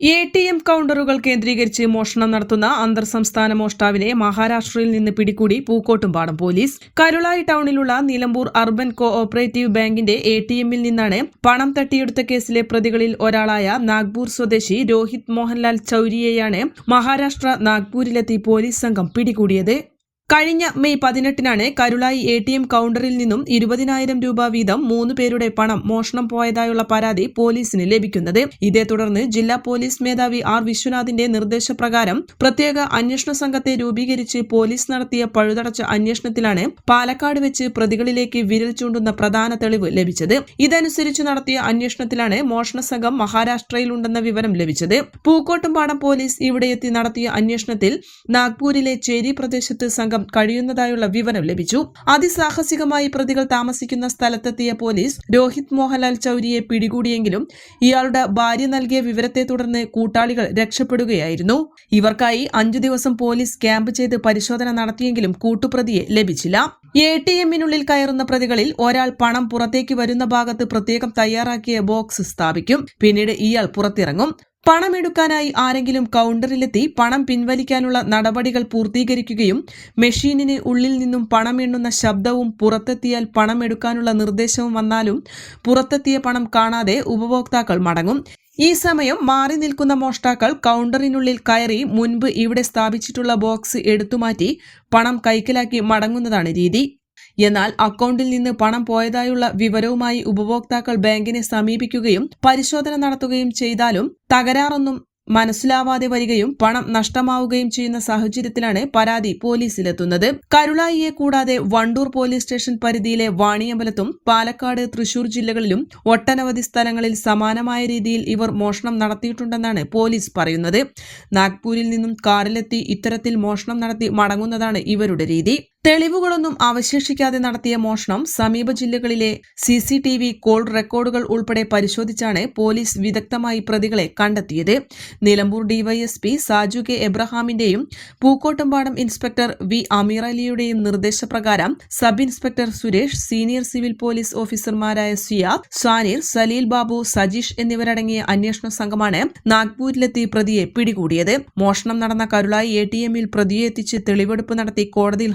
A T M കൗണ്ടറുകൾ കേന്ദ്രീകരിച്ച് മോഷണം നടത്തുന്ന അന്തർ സംസ്ഥാന മോഷ്ടാവിനെ മഹാരാഷ്ട്രയിൽ നിന്ന് പിടികൂടി പൂക്കോട്ടുംപാടം പോലീസ്. കരുളായി ടൗണിലുള്ള നിലമ്പൂർ അർബൻ കോ ഓപ്പറേറ്റീവ് ബാങ്കിന്റെ എ ടി എമ്മിൽ നിന്നാണ് പണം തട്ടിയെടുത്ത കേസിലെ പ്രതികളിൽ ഒരാളായ നാഗ്പൂർ സ്വദേശി രോഹിത് മോഹൻലാൽ ചൌരിയെയാണ് മഹാരാഷ്ട്ര നാഗ്പൂരിലെത്തി പോലീസ് സംഘം പിടികൂടിയത്. കഴിഞ്ഞ മെയ് പതിനെട്ടിനാണ് കരുളായി എ ടി എം കൗണ്ടറിൽ നിന്നും ഇരുപതിനായിരം രൂപ വീതം മൂന്ന് പേരുടെ പണം മോഷണം പോയതായുള്ള പരാതി പോലീസിന് ലഭിക്കുന്നത്. ഇതേ തുടർന്ന് ജില്ലാ പോലീസ് മേധാവി ആർ വിശ്വനാഥിന്റെ നിർദ്ദേശപ്രകാരം പ്രത്യേക അന്വേഷണ സംഘത്തെ രൂപീകരിച്ച് പോലീസ് നടത്തിയ പഴുതടച്ച അന്വേഷണത്തിലാണ് പാലക്കാട് വെച്ച് പ്രതികളിലേക്ക് വിരൽ ചൂണ്ടുന്ന പ്രധാന തെളിവ് ലഭിച്ചത്. ഇതനുസരിച്ച് നടത്തിയ അന്വേഷണത്തിലാണ് മോഷണ സംഘം മഹാരാഷ്ട്രയിലുണ്ടെന്ന വിവരം ലഭിച്ചത്. പൂക്കോട്ടുംപാടം പോലീസ് ഇവിടെയെത്തി നടത്തിയ അന്വേഷണത്തിൽ നാഗ്പൂരിലെ ചേരി പ്രദേശത്ത് സംഘം കഴിയുന്നതായുള്ള വിവരം ലഭിച്ചു. അതിസാഹസികമായി പ്രതികൾ താമസിക്കുന്ന സ്ഥലത്തെത്തിയ പോലീസ് രോഹിത് മോഹൻലാൽ ചൌരിയെ പിടികൂടിയെങ്കിലും ഇയാളുടെ ഭാര്യ നൽകിയ വിവരത്തെ തുടർന്ന് കൂട്ടാളികൾ രക്ഷപ്പെടുകയായിരുന്നു. ഇവർക്കായി അഞ്ചു ദിവസം പോലീസ് ക്യാമ്പ് ചെയ്ത് പരിശോധന നടത്തിയെങ്കിലും കൂട്ടുപ്രതിയെ ലഭിച്ചില്ല. എ ടി എമ്മിനുള്ളിൽ കയറുന്ന പ്രതികളിൽ ഒരാൾ പണം പുറത്തേക്ക് വരുന്ന ഭാഗത്ത് പ്രത്യേകം തയ്യാറാക്കിയ ബോക്സ് സ്ഥാപിക്കും. പിന്നീട് ഇയാൾ പുറത്തിറങ്ങും. പണമെടുക്കാനായി ആരെങ്കിലും കൗണ്ടറിലെത്തി പണം പിൻവലിക്കാനുള്ള നടപടികൾ പൂർത്തീകരിക്കുകയും മെഷീനിന് ഉള്ളിൽ നിന്നും പണം എണ്ണുന്ന ശബ്ദവും പുറത്തെത്തിയാൽ പണം എടുക്കാനുള്ള നിർദ്ദേശവും വന്നാലും പുറത്തെത്തിയ പണം കാണാതെ ഉപഭോക്താക്കൾ മടങ്ങും. ഈ സമയം മാറി നിൽക്കുന്ന മോഷ്ടാക്കൾ കൗണ്ടറിനുള്ളിൽ കയറി മുൻപ് ഇവിടെ സ്ഥാപിച്ചിട്ടുള്ള ബോക്സ് എടുത്തുമാറ്റി പണം കൈക്കലാക്കി മടങ്ങുന്നതാണ് രീതി. എന്നാൽ അക്കൗണ്ടിൽ നിന്ന് പണം പോയതായുള്ള വിവരവുമായി ഉപഭോക്താക്കൾ ബാങ്കിനെ സമീപിക്കുകയും പരിശോധന നടത്തുകയും ചെയ്താലും തകരാറൊന്നും മനസ്സിലാവാതെ വരികയും പണം നഷ്ടമാവുകയും ചെയ്യുന്ന സാഹചര്യത്തിലാണ് പരാതി പോലീസിലെത്തുന്നത്. കരുളായിയെ കൂടാതെ വണ്ടൂർ പോലീസ് സ്റ്റേഷൻ പരിധിയിലെ വാണിയമ്പലത്തും പാലക്കാട് തൃശൂർ ജില്ലകളിലും ഒട്ടനവധി സ്ഥലങ്ങളിൽ സമാനമായ രീതിയിൽ ഇവർ മോഷണം നടത്തിയിട്ടുണ്ടെന്നാണ് പോലീസ് പറയുന്നത്. നാഗ്പൂരിൽ നിന്നും കാറിലെത്തി ഇത്തരത്തിൽ മോഷണം നടത്തി മടങ്ങുന്നതാണ് ഇവരുടെ രീതി. തെളിവുകളൊന്നും അവശേഷിക്കാതെ നടത്തിയ മോഷണം സമീപ ജില്ലകളിലെ C C T V call റെക്കോർഡുകൾ ഉൾപ്പെടെ പരിശോധിച്ചാണ് പോലീസ് വിദഗ്ധമായി പ്രതികളെ കണ്ടെത്തിയത്. നിലമ്പൂർ ഡിവൈഎസ്പി സാജു കെ എബ്രഹാമിന്റെയും പൂക്കോട്ടുംപാടം ഇൻസ്പെക്ടർ വി അമീർ അലിയുടെയും നിർദ്ദേശപ്രകാരം sub inspector Suresh senior civil police ഓഫീസർമാരായ സിയാദ് സാനിർ സലീൽ ബാബു സജീഷ് എന്നിവരടങ്ങിയ അന്വേഷണ സംഘമാണ് നാഗ്പൂരിലെത്തി പ്രതിയെ പിടികൂടിയത്. മോഷണം നടന്ന കരുളായി എ ടി എമ്മിൽ പ്രതിയെ എത്തിച്ച് തെളിവെടുപ്പ് നടത്തി കോടതിയിൽ